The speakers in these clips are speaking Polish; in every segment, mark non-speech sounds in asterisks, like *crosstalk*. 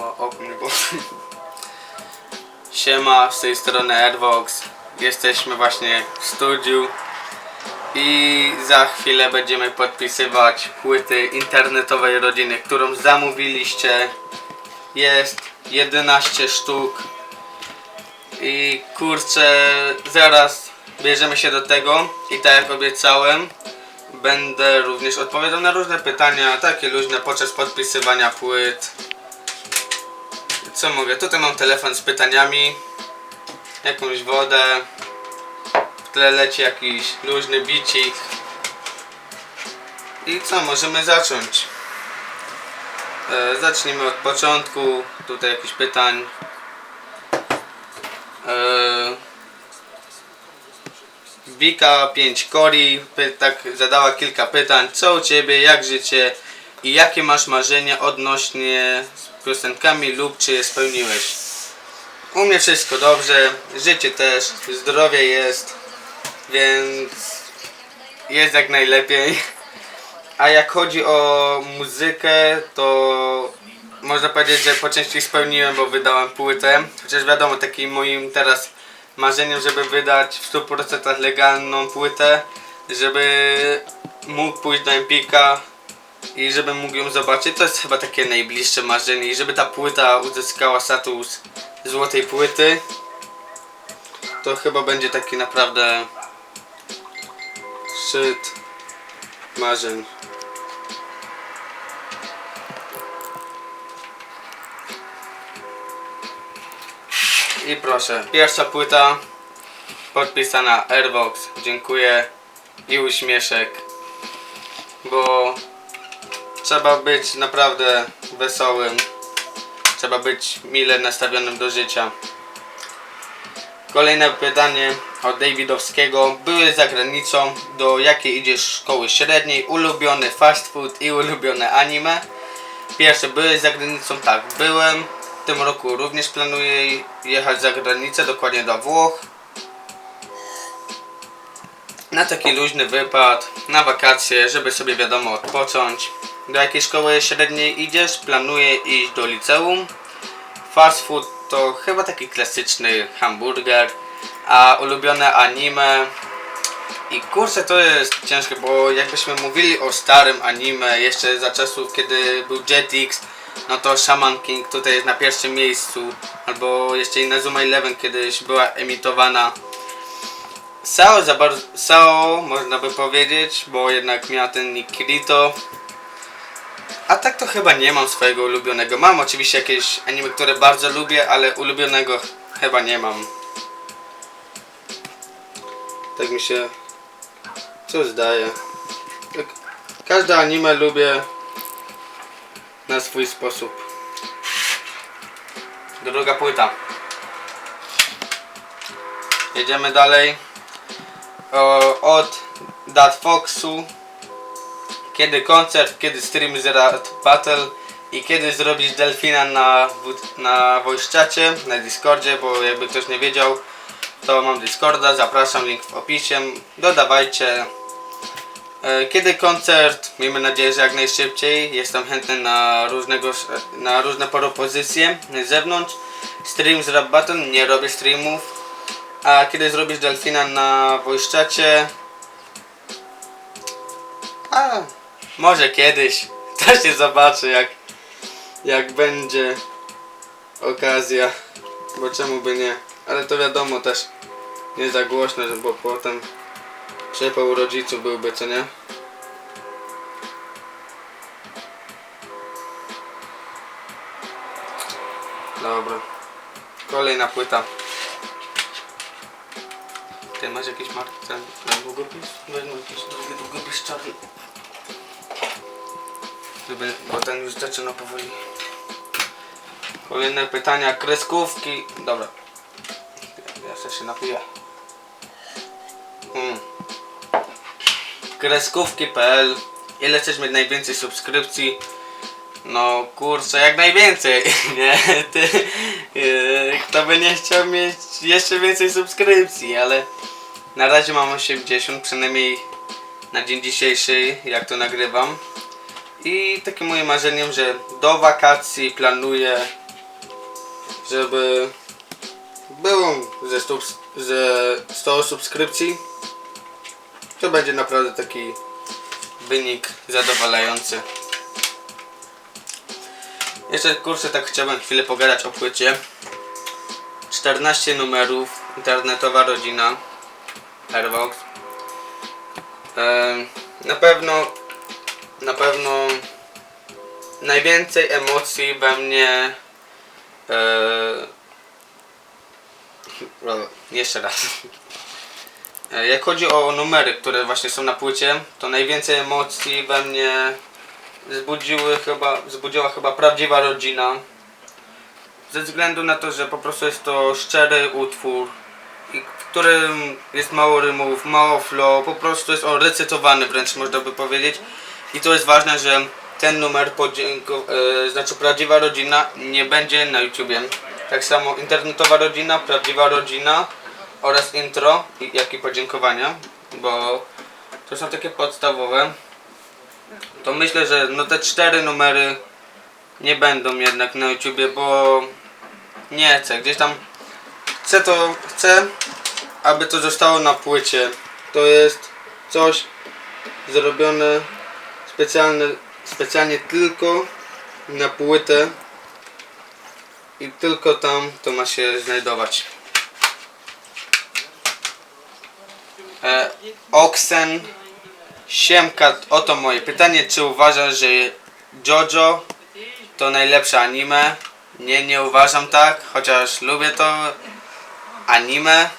O, o mnie. Siema, z tej strony Airvox. Jesteśmy właśnie w studiu i za chwilę będziemy podpisywać płyty internetowej rodziny, którą zamówiliście. Jest 11 sztuk i kurczę, zaraz bierzemy się do tego i tak jak obiecałem, będę również odpowiadał na różne pytania, takie luźne podczas podpisywania płyt. Co mogę? Tutaj mam telefon z pytaniami, jakąś wodę, w tle leci jakiś luźny bicik. I co, możemy zacząć. E, zacznijmy od początku, tutaj jakichś pytań. E, Wika 5 Kori tak zadała kilka pytań. Co u ciebie, jak życie i jakie masz marzenia odnośnie piosenkami lub czy je spełniłeś? U mnie wszystko dobrze, życie też, zdrowie jest, więc jest jak najlepiej. A jak chodzi o muzykę, to można powiedzieć, że po części spełniłem, bo wydałem płytę. Chociaż wiadomo, takim moim teraz marzeniem, żeby wydać w 100% legalną płytę, żeby mógł pójść do Empika i żebym mógł ją zobaczyć. To jest chyba takie najbliższe marzenie i żeby ta płyta uzyskała status złotej płyty. To chyba będzie taki naprawdę szczyt marzeń. I proszę, pierwsza płyta podpisana Airbox. Dziękuję i uśmieszek, bo trzeba być naprawdę wesołym. Trzeba być mile nastawionym do życia. Kolejne pytanie od Davidowskiego. Były za granicą, do jakiej idziesz szkoły średniej? Ulubiony fast food i ulubione anime? Pierwsze, byłeś za granicą? Tak, byłem. W tym roku również planuję jechać za granicę, dokładnie do Włoch. Na taki luźny wypad, na wakacje, żeby sobie wiadomo odpocząć. Do jakiej szkoły średniej idziesz? Planuję iść do liceum. Fast food to chyba taki klasyczny hamburger, a ulubione anime. I kurczę to jest ciężkie, bo jakbyśmy mówili o starym anime jeszcze za czasów kiedy był Jetix, no to Shaman King tutaj jest na pierwszym miejscu, albo jeszcze Inazuma Eleven kiedyś była emitowana. Sao za bardzo, Sao można by powiedzieć, bo jednak miała ten nick Kirito. A tak to chyba nie mam swojego ulubionego. Mam oczywiście jakieś anime, które bardzo lubię, ale ulubionego chyba nie mam. Tak mi się co zdaje. Tak, każde anime lubię na swój sposób. Druga płyta. Jedziemy dalej. O, od Dat Foxu. Kiedy koncert, kiedy stream z Rat Battle i kiedy zrobić delfina na, na Wojszczacie, na Discordzie, bo jakby ktoś nie wiedział, to mam Discorda, zapraszam, link w opisie, dodawajcie. E, Kiedy koncert? Miejmy nadzieję, że jak najszybciej. Jestem chętny na, różnego, na różne propozycje z zewnątrz. Stream z Rap Battle, nie robię streamów. A kiedy zrobisz delfina na Wojszczacie? A, może kiedyś. *laughs* To się zobaczy jak, jak będzie okazja. Bo czemu by nie? Ale to wiadomo też nie za głośno, bo potem przypał rodziców byłby, co nie? Dobra. Kolejna płyta. Ty masz jakiś mark ten, ten długopis? Wezmę jakiś drugi długopis czarny. Żeby, bo ten już zaczyna powoli. Kolejne pytania, kreskówki. Dobra. Sobie się napiję. Hmm. Kreskówki.pl Ile chcesz mieć najwięcej subskrypcji? No kurczę, jak najwięcej, *laughs* nie? Ty, yy, kto by nie chciał mieć jeszcze więcej subskrypcji, ale na razie mam 80, przynajmniej na dzień dzisiejszy, jak to nagrywam. I takim moim marzeniem, że do wakacji planuję żeby było ze 100, ze 100 subskrypcji. To będzie naprawdę taki wynik zadowalający. Jeszcze kurczę tak chciałbym chwilę pogadać o płycie. 14 numerów, internetowa rodzina, Airbox. Na pewno, na pewno najwięcej emocji we mnie. E, no, jeszcze raz. E, Jak chodzi o numery, które właśnie są na płycie, to najwięcej emocji we mnie wzbudziły chyba, wzbudziła chyba prawdziwa rodzina. Ze względu na to, że po prostu jest to szczery utwór, w którym jest mało rymów, mało flow, po prostu jest on recytowany wręcz można by powiedzieć. I to jest ważne, że ten numer, e, znaczy prawdziwa rodzina, nie będzie na YouTubie. Tak samo internetowa rodzina, prawdziwa rodzina oraz intro, jak i podziękowania, bo to są takie podstawowe. To myślę, że no te cztery numery nie będą jednak na YouTubie, bo nie chcę. Gdzieś tam chcę to, chcę, aby to zostało na płycie. To jest coś zrobione specjalne, specjalnie tylko na płytę i tylko tam to ma się znajdować. E, Oxen Siemka, oto moje pytanie, czy uważasz, że JoJo to najlepsze anime? Nie, nie uważam tak, chociaż lubię to anime.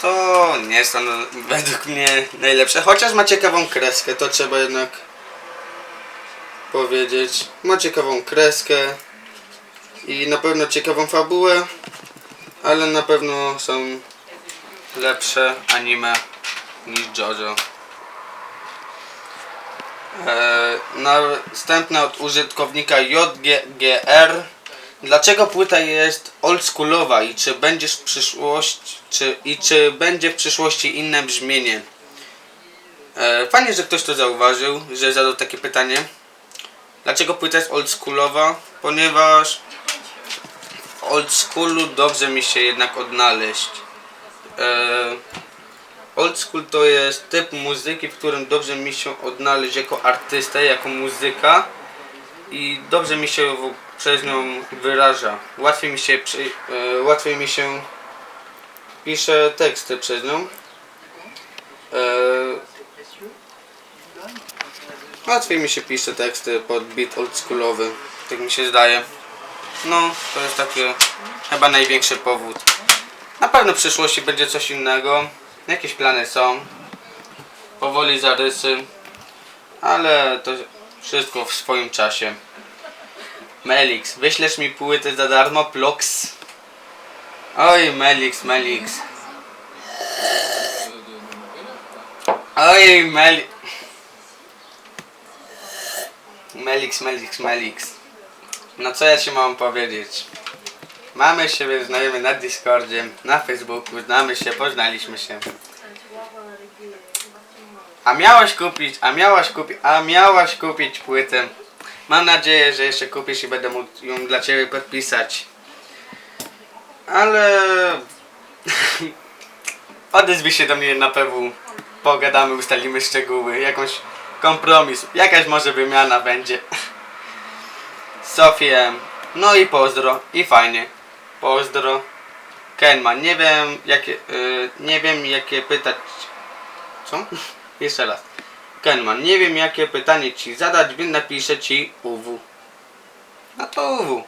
To nie jest ono według mnie najlepsze, chociaż ma ciekawą kreskę, to trzeba jednak powiedzieć. Ma ciekawą kreskę i na pewno ciekawą fabułę, ale na pewno są lepsze anime niż JoJo. E, następne od użytkownika JGGR. Dlaczego płyta jest oldschoolowa i czy będzie w przyszłości, czy, i czy będzie w przyszłości inne brzmienie? E, fajnie, że ktoś to zauważył, że zadał takie pytanie. Dlaczego płyta jest oldschoolowa? Ponieważ w oldschoolu dobrze mi się jednak odnaleźć. E, Old school to jest typ muzyki, w którym dobrze mi się odnaleźć jako artysta, jako muzyka i dobrze mi się przez nią wyraża. Łatwiej mi się, e, łatwiej mi się pisze teksty przez nią. E, łatwiej mi się pisze teksty pod beat oldschoolowy, tak mi się zdaje. No, to jest taki chyba największy powód. Na pewno w przyszłości będzie coś innego. Jakieś plany są. Powoli zarysy. Ale to wszystko w swoim czasie. Melix, wyślesz mi płyty za darmo? Plox. Oj, Melix, Melix. Oj, Melix. Melix, Melix, Melix. No co ja ci mam powiedzieć? Mamy siebie znajomy na Discordzie, na Facebooku, znamy się, poznaliśmy się. A miałaś kupić, a miałaś kupić, a miałaś kupić płytę. Mam nadzieję, że jeszcze kupisz i będę mógł ją dla Ciebie podpisać. Ale... *laughs* Odezwij się do mnie na PW. Pogadamy, ustalimy szczegóły, jakąś kompromis, jakaś może wymiana będzie. *laughs* Sofię, no i pozdro, i fajnie. Pozdro. Kenman, nie wiem jakie, y, nie wiem jakie pytać. Co? *laughs* Jeszcze raz. Kenman, nie wiem jakie pytanie ci zadać, więc napiszę ci UW. No to UW.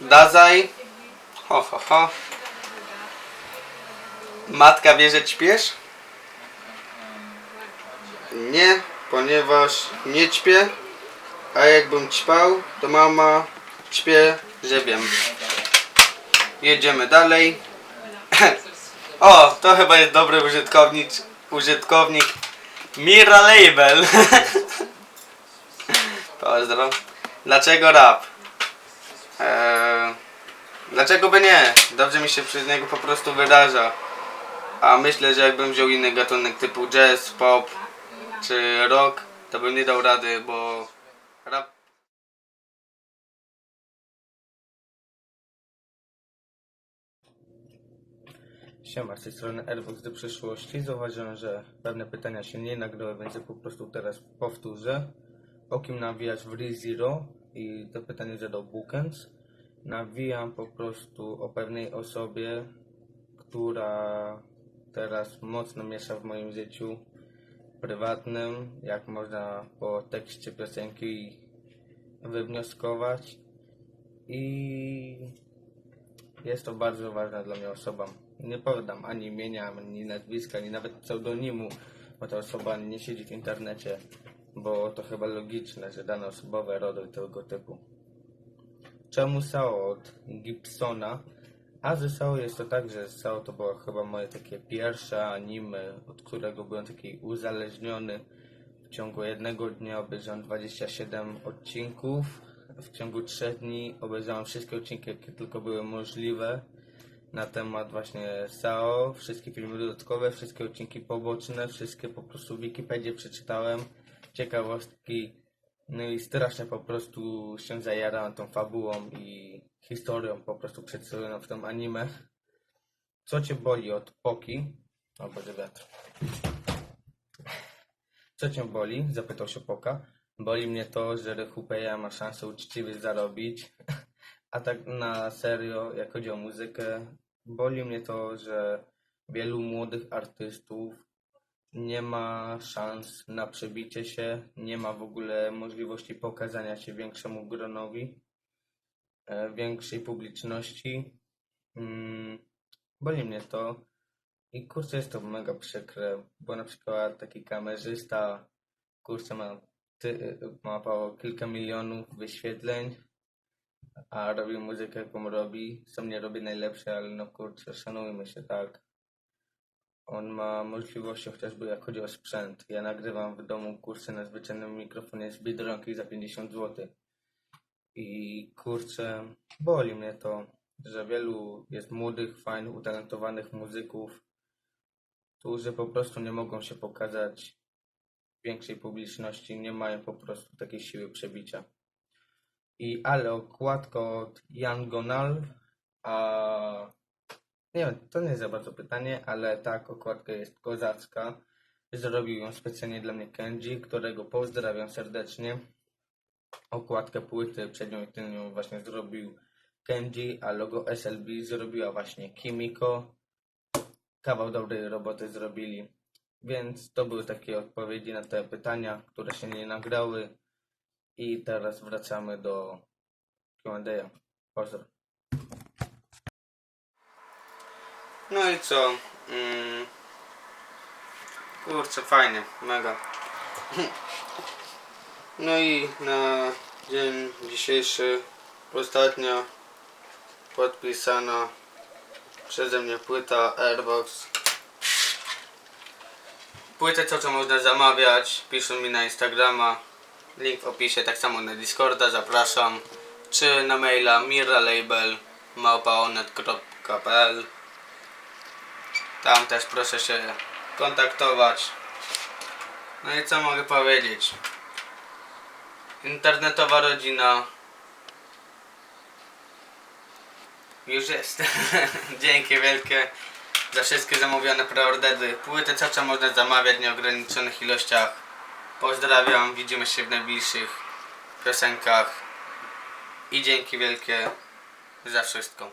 Dazaj. Ho, ho, ho. Matka wie, że ćpiesz? Nie, ponieważ nie ćpię. A jakbym ćpał, to mama ćpie, że wiem. Jedziemy dalej. *laughs* O, to chyba jest dobry użytkownik. Użytkownik Mira Label. *laughs* Pozdro. Dlaczego rap? Eee, dlaczego by nie? Dobrze mi się przez niego po prostu wyraża. A myślę, że jakbym wziął inny gatunek typu jazz, pop czy rok, to bym nie dał rady, bo rap Siema, z tej strony Airbox do przyszłości. Zauważyłem, że pewne pytania się nie nagrały, więc po prostu teraz powtórzę. O kim nawijać w ReZero? I to pytanie zadał Bookends. Nawijam po prostu o pewnej osobie, która teraz mocno miesza w moim życiu prywatnym, jak można po tekście piosenki wywnioskować. I jest to bardzo ważna dla mnie osoba. Nie podam ani imienia, ani nazwiska, ani nawet pseudonimu, bo ta osoba nie siedzi w internecie, bo to chyba logiczne, że dane osobowe rodzą tego typu. Czemu Sao od Gibsona? A ze Sao jest to tak, że Sao to było chyba moje takie pierwsze anime, od którego byłem taki uzależniony. W ciągu jednego dnia obejrzałem 27 odcinków. W ciągu 3 dni obejrzałem wszystkie odcinki, jakie tylko były możliwe na temat właśnie SAO, wszystkie filmy dodatkowe, wszystkie odcinki poboczne, wszystkie po prostu w Wikipedii przeczytałem, ciekawostki, no i strasznie po prostu się zajarałem tą fabułą i historią po prostu przedstawioną w tym anime. Co cię boli od Poki? O Boże, wiatr. Co cię boli? Zapytał się Poka. Boli mnie to, że Rehupeja ma szansę uczciwie zarobić. *laughs* A tak na serio, jak chodzi o muzykę, boli mnie to, że wielu młodych artystów nie ma szans na przebicie się, nie ma w ogóle możliwości pokazania się większemu gronowi, większej publiczności. Mm, boli mnie to i kurczę jest to mega przykre, bo na przykład taki kamerzysta, kurczę ma, ty, ma około kilka milionów wyświetleń, a robi muzykę jaką robi. Sam nie robi najlepsze, ale no kurczę, szanujmy się, tak. On ma możliwości chociażby jak chodzi o sprzęt. Ja nagrywam w domu kursy na zwyczajnym mikrofonie z Biedronki za 50 zł. I kurczę, boli mnie to, że wielu jest młodych, fajnych, utalentowanych muzyków, którzy po prostu nie mogą się pokazać większej publiczności, nie mają po prostu takiej siły przebicia. I ale okładka od Jan Gonal, a nie wiem, to nie jest za bardzo pytanie, ale tak, okładka jest kozacka. Zrobił ją specjalnie dla mnie Kenji, którego pozdrawiam serdecznie. Okładkę płyty przednią i tylnią właśnie zrobił Kenji, a logo SLB zrobiła właśnie Kimiko. Kawał dobrej roboty zrobili. Więc to były takie odpowiedzi na te pytania, które się nie nagrały. I teraz wracamy do Q&A. Pozdro. No i co? Mm. Kurczę, fajnie, mega. *laughs* No i na dzień dzisiejszy ostatnio podpisana przeze mnie płyta Airbox. Płytę co co można zamawiać, piszą mi na Instagrama. Link w opisie, tak samo na Discorda, zapraszam. Czy na maila miralabel małpaonet.pl Tam też proszę się kontaktować. No i co mogę powiedzieć? Internetowa rodzina już jest. *laughs* Dzięki wielkie za wszystkie zamówione preordery. Płyty caca można zamawiać w nieograniczonych ilościach. Pozdrawiam, widzimy się w najbliższych piosenkach. I dzięki wielkie za wszystko.